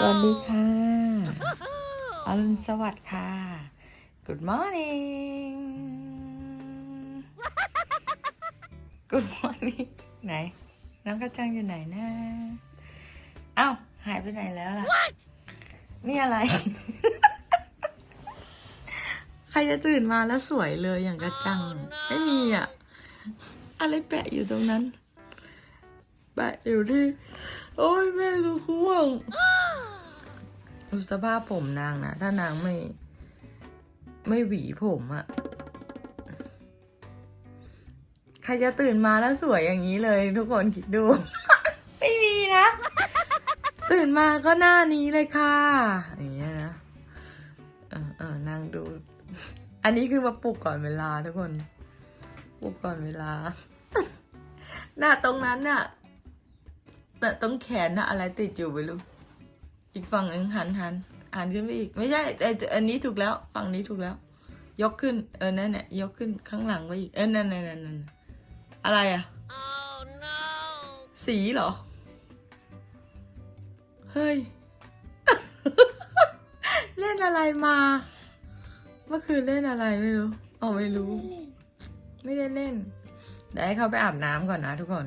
สวัสดีค่ะอรุณสวัสดิ์ค่ะ Good morning Good morning ไหน น้องกระจังอยู่ไหนนะเอ้าหายไปไหนแล้วล่ะ นี่อะไร ใครจะตื่นมาแล้วสวยเลยอย่างกระจัง ไม่มีอะ อะไรแปะอยู่ตรงนั้น แปะอยู่ที่ โอ้ยแม่ตัวควง ดูสภาพผมนางนะถ้านางไม่ ไม่หวีผมอะใครจะตื่นมาแล้วสวยอย่างนี้เลย ทุกคนคิดดู ไม่มีนะ ตื่นมาก็หน้านี้เลยค่ะ อย่างเงี้ยนะเออเออนางดู อันนี้คือมาปลุกก่อนเวลาทุกคน ปลุกก่อนเวลา หน้าตรงนั้นน่ะแต่ตรงแขนน่ะอะไรติดอยู่ไม่รู้ อีกฝั่งหนึ่งหันหันหันขึ้นไปอีก ไม่ใช่ไออันนี้ถูกแล้ว ฝั่งนี้ถูกแล้ว ยกขึ้น เออนั่นแหละยกขึ้นข้างหลังไปอีก เออนั่นนั่นนั่นนั่นอะไรอะสีเหรอ เฮ้ย เล่นอะไรมาเมื่อคืนเล่นอะไรไม่รู้อ๋อไม่รู้ ไม่ได้เล่นเดี๋ยวให้เขาไปอาบน้ำก่อนนะทุกคน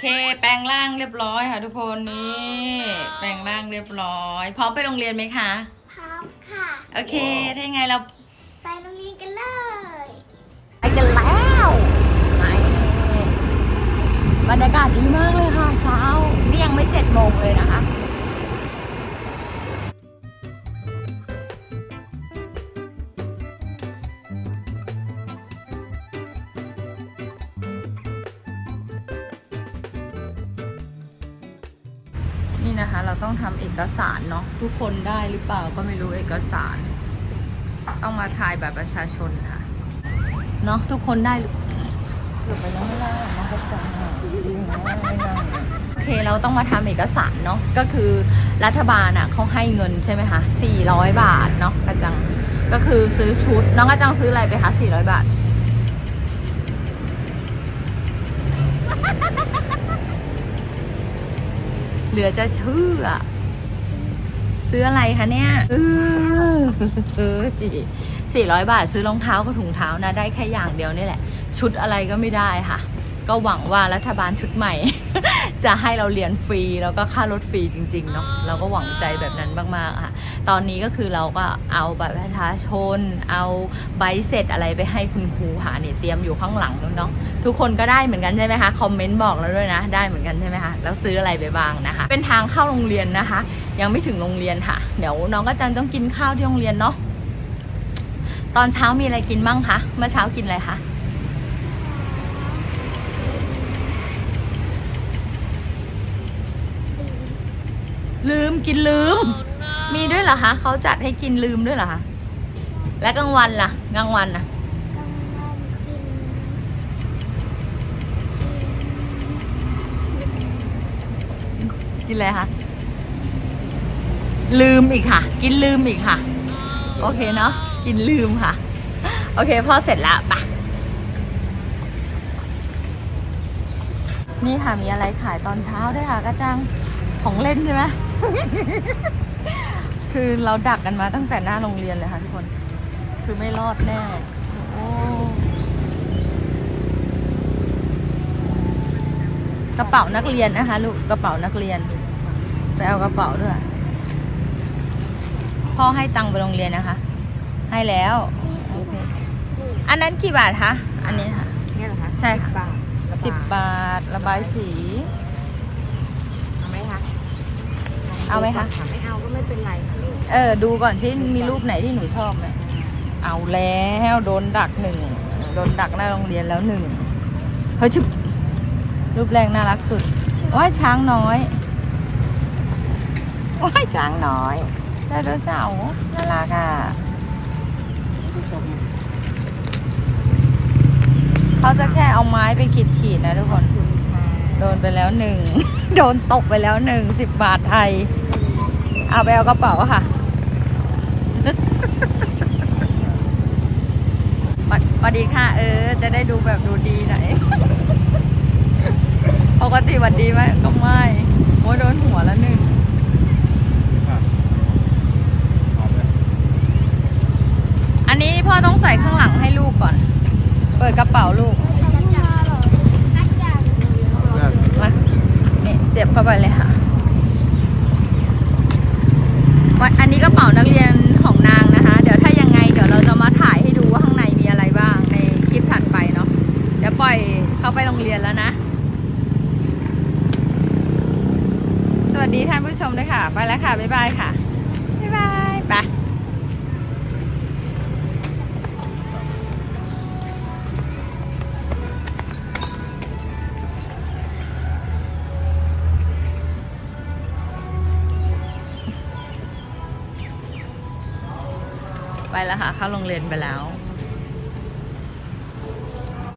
เค แปลงร่างเรียบร้อยค่ะ ทุกคนนี่แปลงร่างเรียบร้อย พร้อมไปโรงเรียนไหมคะพร้อมค่ะ โอเค ถ้ายังไงเราไปโรงเรียนกันเลยไปกันแล้วไปบรรยากาศดีมากเลยค่ะเช้านี่ยังไม่เจ็ดโมงเลยนะคะ นะคะ เราต้องทำเอกสารเนาะทุกคนได้หรือเปล่าก็ไม่รู้เอกสาร ต้องมาถ่ายแบบประชาชนค่ะเนาะทุกคนได้หรือหลุดไปแล้วไม่ได้นะกระจังโอเคเราต้องมาทำเอกสารเนาะก็คือรัฐบาลอะเขาให้เงินใช่ไหมคะ400 บาทเนาะกระจังก็คือซื้อชุด น้องกระจังซื้ออะไรไปคะ400 บาท เหลือจะเชื่อ ซื้ออะไรคะเนี่ยเออเออสี่ร้อยบาทซื้อรองเท้ากับถุงเท้านะ ได้แค่อย่างเดียวนี่แหละ ชุดอะไรก็ไม่ได้ค่ะ ก็หวังว่ารัฐบาลชุดใหม่ จะให้เราเรียนฟรีแล้วก็ค่ารถฟรีจริงๆเนาะเราก็หวังใจแบบนั้นมากๆค่ะตอนนี้ก็คือเราก็เอาบัตรประชาชน เอาใบเสร็จอะไรไปให้คุณครูหาเนี่ยเตรียมอยู่ข้างหลังแล้วเนาะทุกคนก็ได้เหมือนกันใช่ไหมคะคอมเมนต์บอกแล้วด้วยนะ ได้เหมือนกันใช่ไหมคะแล้วซื้ออะไรไปบ้างนะคะ เป็นทางเข้าโรงเรียนนะคะ ยังไม่ถึงโรงเรียนค่ะ เดี๋ยวน้องก็จันต้องกินข้าวที่โรงเรียนเนาะตอนเช้ามีอะไรกินบ้างคะเมื่อเช้ากินอะไรคะ ลืมกินลืม มีด้วยเหรอคะเขาจัดให้กินลืมด้วยเหรอคะและกลางวันล่ะกลางวันน่ะกินอะไรคะลืมอีกค่ะ กินลืมอีกค่ะ โอเคเนาะกินลืมค่ะ โอเคพ่อเสร็จแล้วปะนี่ค่ะมีอะไรขายตอนเช้าด้วยค่ะกระจังของเล่นใช่ไหม คือเราดักกันมาตั้งแต่หน้าโรงเรียนเลยค่ะทุกคน คือไม่รอดแน่โอ้กระเป๋านักเรียนนะคะ ลูกกระเป๋านักเรียน ไปเอากระเป๋าด้วย พ่อให้ตังค์ไปโรงเรียนนะคะ ให้แล้วโอเคอันนั้นกี่บาทคะอันนี้ค่ะเนี่ยเหรอคะใช่ค่ะบาทสิบบาทระบายสี เอาไหมคะ เอาไหมคะ ไม่เอาก็ไม่เป็นไรค่ะลูกเออ ดูก่อนที่มีรูปไหนที่หนูชอบไหมเอาแล้วโดนดักหนึ่งโดนดักหน้าโรงเรียนแล้วหนึ่งเฮ้ยชิบรูปแรกน่ารักสุดว้ายช้างน้อยว้ายช้างน้อยไดโนเสาร์น่ารักอะเขาจะแค่เอาไม้ไปขีดขีดๆนะทุกคน โดนไปแล้วหนึ่ง โดนตกไปแล้วหนึ่งสิบบาทไทย เอาไปเอากระเป๋าค่ะ สวัสดีค่ะ เออ จะได้ดูแบบดูดีหน่อยปกติหวัดดีไหมก็ไม่โอ้ยโดนหัวแล้วหนึ่งอันนี้พ่อต้องใส่ข้างหลังให้ลูกก่อน เปิดกระเป๋าลูกมานี่เสียบเข้าไปเลยค่ะ วันอันนี้กระเป๋านักเรียนของนางนะคะ เดี๋ยวถ้ายังไงเดี๋ยวเราจะมาถ่ายให้ดูว่าข้างในมีอะไรบ้างในคลิปถัดไปเนาะเดี๋ยวปล่อยเข้าไปโรงเรียนแล้วนะ สวัสดีท่านผู้ชมด้วยค่ะ ไปแล้วค่ะ บ๊ายบายค่ะ ไปแล้วค่ะ เข้าโรงเรียนไปแล้ว